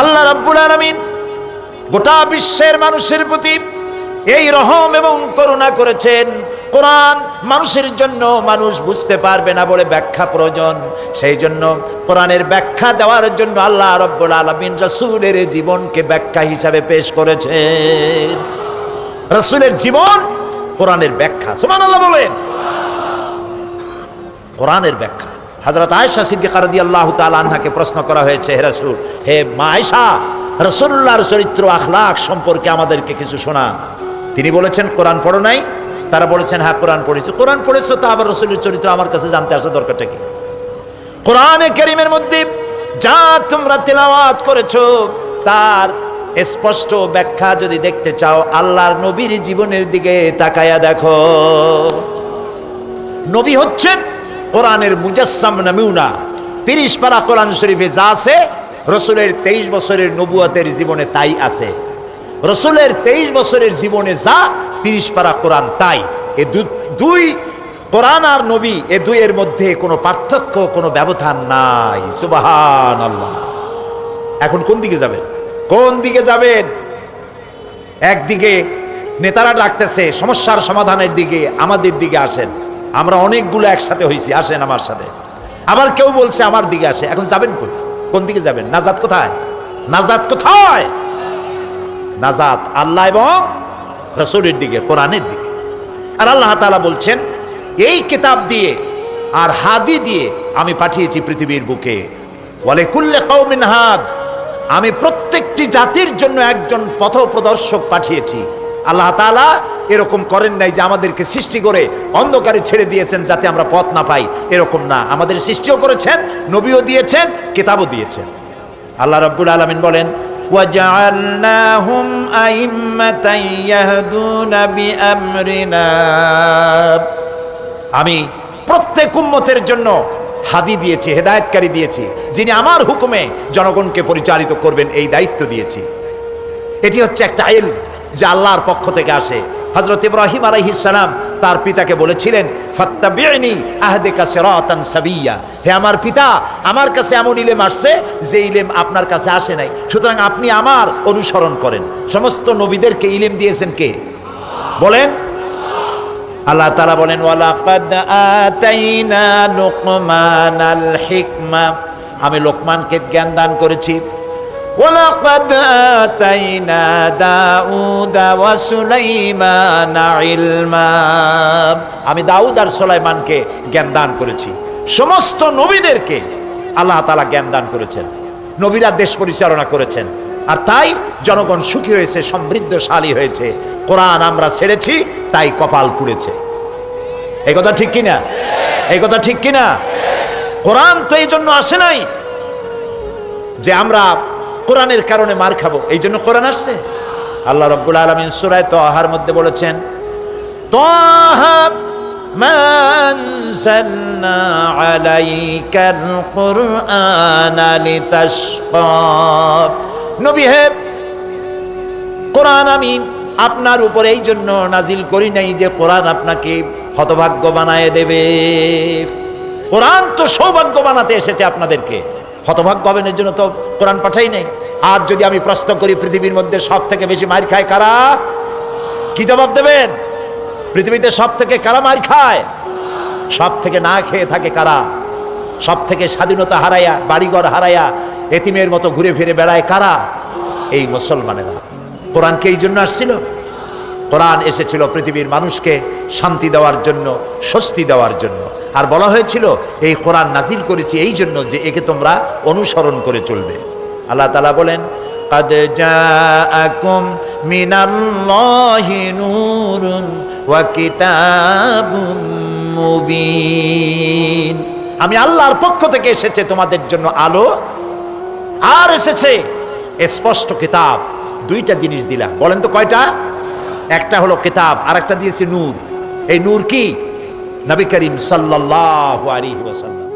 আল্লাহ রাব্বুল আলামিন গোটা বিশ্বের মানুষের প্রতি এই রহম এবং করুণা করেছেন। কোরআন মানুষের জন্য মানুষ বুঝতে পারবে না বলে ব্যাখ্যা প্রয়োজন। সেই জন্য কোরআনের ব্যাখ্যা দেওয়ার জন্য আল্লাহ রব্বুল আলমিন রসুলের জীবনকে ব্যাখ্যা হিসাবে পেশ করেছেন। রসুলের জীবন কোরআনের ব্যাখ্যা। সুমান আল্লাহ বলেন। কোরআনের ব্যাখ্যা। হজরত আয়েশা সিদ্দিকা রাদিয়াল্লাহু তাআলা আনহাকে প্রশ্ন করা হয়েছে, হে রাসূল, হে মা আয়েশা, রাসূলুল্লাহর চরিত্র আখলাক সম্পর্কে আমাদেরকে কিছু শোনা। তিনি বলেছেন, কোরআন পড়ো নাই। তারা বলেছেন হ্যাঁ কোরআন পড়েছো। কোরআন পড়েছো, তা আবার রসুলের চরিত্র আমার কাছে জানতে আসা দরকারটা কি? কোরআনে কারীমের মধ্যে যা তোমরা তেলাওয়াত করেছ, তার স্পষ্ট ব্যাখ্যা যদি দেখতে চাও, আল্লাহর নবীর জীবনের দিকে তাকায়া দেখো। নবী হচ্ছেন কোরআনের মুজাসসাম নামিউনা। তিরিশ পারা কোরআন শরীফে যা আছে, রসুলের তেইশ বছরের নবুয়াতের জীবনে তাই আছে। রসুলের তেইশ বছরের জীবনে যা, তিরিশ পারা কোরআন তাই। এ দুই কোরআন আর নবী, এ দুইয়ের মধ্যে কোনো পার্থক্য, কোনো ব্যবধান নাই। সুবাহান আল্লাহ এখন কোন দিকে যাবেন? কোন দিকে যাবেন? একদিকে নেতারা ডাকতেছে, সমস্যার সমাধানের দিকে, আমাদের দিকে আসেন। আমরা অনেকগুলো একসাথে হয়েছি আসেন আমার সাথে। আবার কেউ বলছে, আমার দিকে আসে। এখন যাবেন কই? কোন দিকে যাবেন? নাজাত কোথায়? নাজাত কোথায়? নাজাত আল্লাহ এবং রসুলের দিকে, কোরআনের দিকে। আর আল্লাহ তাআলা বলছেন, এই কিতাব দিয়ে আর হাদি দিয়ে আমি পাঠিয়েছি পৃথিবীর বুকে। বলে কুল্লে কৌমিন হাদ, আমি প্রত্যেকটি জাতির জন্য একজন পথ প্রদর্শক পাঠিয়েছি। আল্লাহ তাআলা এরকম করেন নাই যে আমাদেরকে সৃষ্টি করে অন্ধকারে ছেড়ে দিয়েছেন যাতে আমরা পথ না পাই এরকম না আমাদের সৃষ্টিও করেছেন নবীও দিয়েছেন কিতাবও দিয়েছেন আল্লাহ রাব্বুল আলামিন বলেন وجعلناهم أئمة يهدون بأمرنا আমি প্রত্যেক উম্মতের জন্য হাদি দিয়েছি হেদায়েতকারী দিয়েছি যিনি আমার হুকুমে জনগণকে পরিচালিত করবেন এই দায়িত্ব দিয়েছি এটি হচ্ছে একটা আইল যা আল্লাহর পক্ষ থেকে আসে। হজরত ইব্রাহিম সালাম তার পিতাকে বলেছিলেন ফাত্তাবিউনি আহদিকা সিরাতান সাবিয়্যা হে আমার পিতা, আমার কাছে এমন ইলেম আসছে যে ইলেম আপনার কাছে আসে নাই। সুতরাং আপনি আমার অনুসরণ করেন। সমস্ত নবীদেরকে ইলেম দিয়েছেন কে? বলেন। আল্লাহ তাআলা বলেন, ওয়ালাকাদ আতাইনা লুকমানাল হিকমা। আমি লোকমানকে জ্ঞান দান করেছি। আতাইনা দাউদা ওয়া সুলাইমানা ইলমা আমি দাউদ আর সুলাইমানকে জ্ঞান দান করেছি। সমস্ত নবীদেরকে আল্লাহ তাআলা জ্ঞান দান করেছেন। নবীরা দেশ পরিচালনা করেছেন। আর তাই জনগণ সুখী হয়েছে, সমৃদ্ধশালী হয়েছে। কোরআন আমরা ছেড়েছি, তাই কপাল পুড়েছে। এই কথা ঠিক কিনা? এই কথা ঠিক কিনা? কোরআন তো এই জন্য আসে নাই যে আমরা কোরআনের কারণে মার খাব। এই জন্য কোরআন আসছে। আল্লাহ রব্বুল আলমিন সুরায় তহার মধ্যে বলেছেন কোরআন আমি আপনার উপরে এই জন্য নাজিল করি নাই যে কোরআন আপনাকে হতভাগ্য বানায় দেবে। কোরআন তো সৌভাগ্য বানাতে এসেছে আপনাদেরকে। হতভাগ্য হবেন, এর জন্য তো কোরআন পাঠাই নেই। আজ যদি আমি প্রশ্ন করি, পৃথিবীর মধ্যে সব থেকে বেশি মার খায় কারা? কি জবাব দেবেন? পৃথিবীতে সব থেকে কারা মার খায়? সব থেকে না খেয়ে থাকে কারা? সব থেকে স্বাধীনতা হারাইয়া বাড়িঘর হারাইয়া এতিমের মতো ঘুরে ফিরে বেড়ায় কারা? এই মুসলমানেরা। কোরআনকে এই জন্য আসছিল? কোরআন এসেছিল পৃথিবীর মানুষকে শান্তি দেওয়ার জন্য, স্বস্তি দেওয়ার জন্য। আর বলা হয়েছিল এই কোরআন নাজিল করেছি এই জন্য যে একে তোমরা অনুসরণ করে চলবে আল্লাহ তালা বলেন قد جاءكم من الله نور وكتاب মুবিন আমি আল্লাহর পক্ষ থেকে এসেছে তোমাদের জন্য আলো আর এসেছে স্পষ্ট কিতাব দুইটা জিনিস দিলাম বলেন তো কয়টা একটা হলো কিতাব আর একটা দিয়েছে নূর এই নূর কি নবী করিম সাল্লাল্লাহু আলাইহি ওয়াসাল্লাম